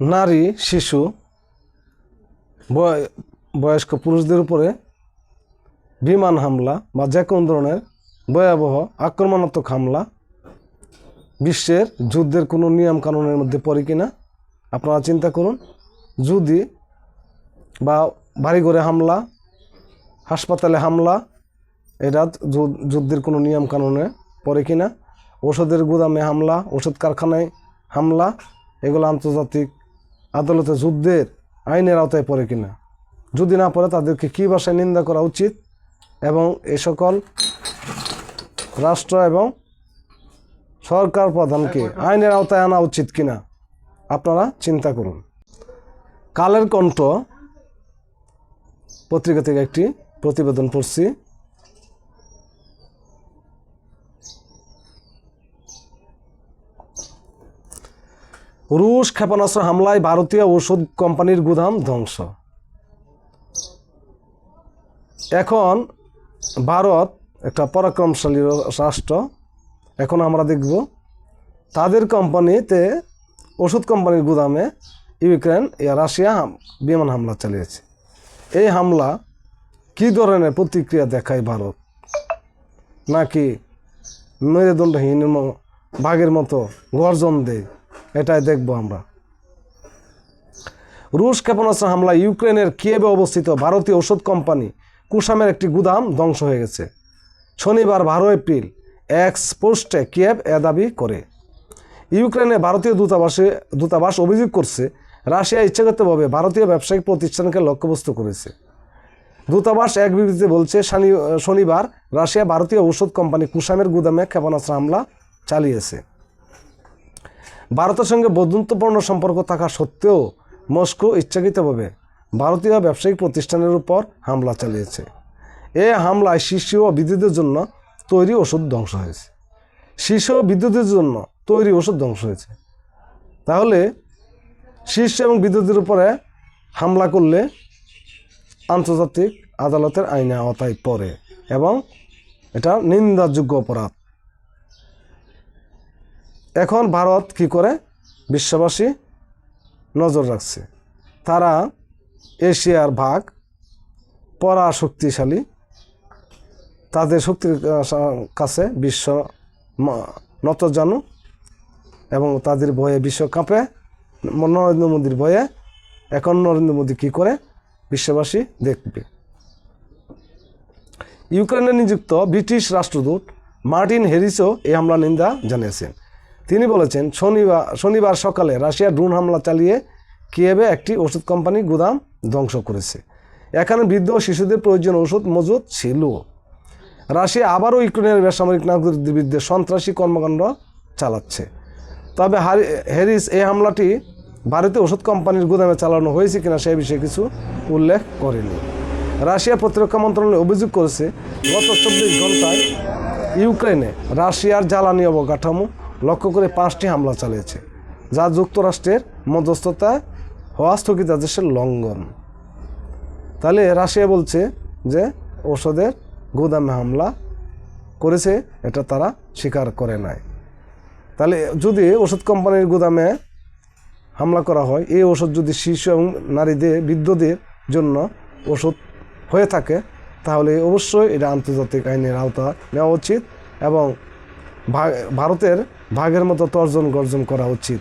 নারী, শিশু, বয়- বয়স্ক পুরুষদের উপরে বিমান হামলা বা যে কোনো ধরনের ভয়াবহ আক্রমণাত্মক হামলা বিশ্বের যুদ্ধের কোনো নিয়ম কানুনের মধ্যে পড়ে কিনা, আপনারা চিন্তা করুন। যদি বা বাড়িঘরে হামলা, হাসপাতালে হামলা এটা যুদ্ধের কোনো নিয়ম কানুনে পড়ে কিনা, ওষুধের গুদামে হামলা, ওষুধ কারখানায় হামলা, এগুলো আন্তর্জাতিক আদালতে যুদ্ধের আইনের আওতায় পড়ে কিনা? যদি না পড়ে, তাদেরকে কী ভাষায় নিন্দা করা উচিত? এবং এ সকল রাষ্ট্র এবং সরকার প্রধানকে আইনের আওতায় আনা উচিত কিনা? আপনারা চিন্তা করুন। কালের কণ্ঠ পত্রিকা থেকে একটি প্রতিবেদন পড়ছি। রুশ ক্ষেপণাস্ত্র হামলায় ভারতীয় ওষুধ কোম্পানির গুদাম ধ্বংস। এখন ভারত একটা পরাক্রমশালী রাষ্ট্র। এখন আমরা দেখব তাদের কোম্পানিতে ওষুধ কোম্পানির গুদামে ইউক্রেন রাশিয়া বিমান হামলা চালিয়েছে। এই হামলা কী ধরনের প্রতিক্রিয়া দেখায় ভারত? নাকি মেরুদণ্ডহীন বাঘের মতো গর্জন দেয়? এটাই দেখব আমরা। রুশ ক্ষেপণাস্ত্র হামলা ইউক্রেনের কিয়েবে অবস্থিত ভারতীয় ওষুধ কোম্পানি কুসামের একটি গুদাম ধ্বংস হয়ে গেছে। শনিবার বারো এপ্রিল এক্স পোস্টে কিয়েভ এ দাবি করে। ইউক্রেনে ভারতীয় দূতাবাসে দূতাবাস অভিযোগ করছে, রাশিয়া ইচ্ছাগতভাবে ভারতীয় ব্যবসায়িক প্রতিষ্ঠানকে লক্ষ্যবস্তু করেছে। দূতাবাস এক বিবৃতিতে বলছে, শনি- শনিবার রাশিয়া ভারতীয় ওষুধ কোম্পানি কুসামের গুদামে ক্ষেপণাস্ত্র হামলা চালিয়েছে। ভারতের সঙ্গে বন্ধুত্বপূর্ণ সম্পর্ক থাকা সত্ত্বেও মস্কো ইচ্ছাকৃতভাবে ভারতীয় ব্যবসায়িক প্রতিষ্ঠানের উপর হামলা চালিয়েছে। এ হামলায় শিশু ও বিদ্যুতের জন্য তৈরি ওষুধ ধ্বংস হয়েছে। শিশু ও বিদ্যুতের জন্য তৈরি ওষুধ ধ্বংস হয়েছে। তাহলে শিশু এবং বিদ্যুতের উপরে হামলা করলে আন্তর্জাতিক আদালতের আইনে আওতায় পড়ে এবং এটা নিন্দাযোগ্য অপরাধ। এখন ভারত কি করে বিশ্ববাসী নজর রাখছে? তারা এশিয়ার ভাগ পরা শক্তিশালী তাদের শক্তির কাছে বিশ্ব নত জানু এবং তাদের ভয়ে বিশ্ব কাঁপে। নরেন্দ্র মোদীর ভয়ে এখন নরেন্দ্র মোদী কী করে বিশ্ববাসী দেখবে? ইউক্রেনে নিযুক্ত ব্রিটিশ রাষ্ট্রদূত মার্টিন হ্যারিসও এই হামলা নিন্দা জানিয়েছেন। তিনি বলেছেন, শনিবার শনিবার সকালে রাশিয়া ড্রোন হামলা চালিয়ে কিয়েভে একটি ওষুধ কোম্পানি গুদাম ধ্বংস করেছে। এখানে বৃদ্ধ শিশুদের প্রয়োজন ওষুধ মজুদ ছিল। রাশিয়া আবারও ইউক্রেনের বেসামরিক নাগরিকদের বিরুদ্ধে সন্ত্রাসী কর্মকাণ্ড চালাচ্ছে। তবে হ্যারিস, এই হামলাটি ভারতীয় ওষুধ কোম্পানির গুদামে চালানো হয়েছে কিনা সে বিষয়ে কিছু উল্লেখ করেনি। রাশিয়া প্রতিরক্ষা মন্ত্রণালয় অভিযোগ করেছে, গত চব্বিশ ঘন্টায় ইউক্রেনে রাশিয়ার জ্বালানি অবকাঠামো লক্ষ্য করে পাঁচটি হামলা চালিয়েছে, যা যুক্তরাষ্ট্রের মধ্যস্থতায় হওয়া স্থগিতাদেশের লঙ্ঘন। তাহলে রাশিয়া বলছে যে ওষুধের গুদামে হামলা করেছে, এটা তারা স্বীকার করে নাই। তাহলে যদি ওষুধ কোম্পানির গুদামে হামলা করা হয়, এই ওষুধ যদি শিশু এবং নারীদের, বৃদ্ধদের জন্য ওষুধ হয়ে থাকে, তাহলে অবশ্যই এটা আন্তর্জাতিক আইনের আওতা নেওয়া উচিত এবং ভারতের ভাগের মতো তর্জন গর্জন করা উচিত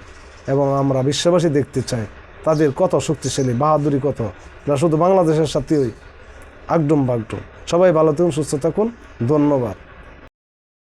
এবং আমরা বিশ্ববাসী দেখতে চাই তাদের কত শক্তিশালী, বাহাদুরি কত। না শুধু বাংলাদেশের সাথেই আগডুম বাগডুম। সবাই ভালো থাকুন, সুস্থ থাকুন। ধন্যবাদ।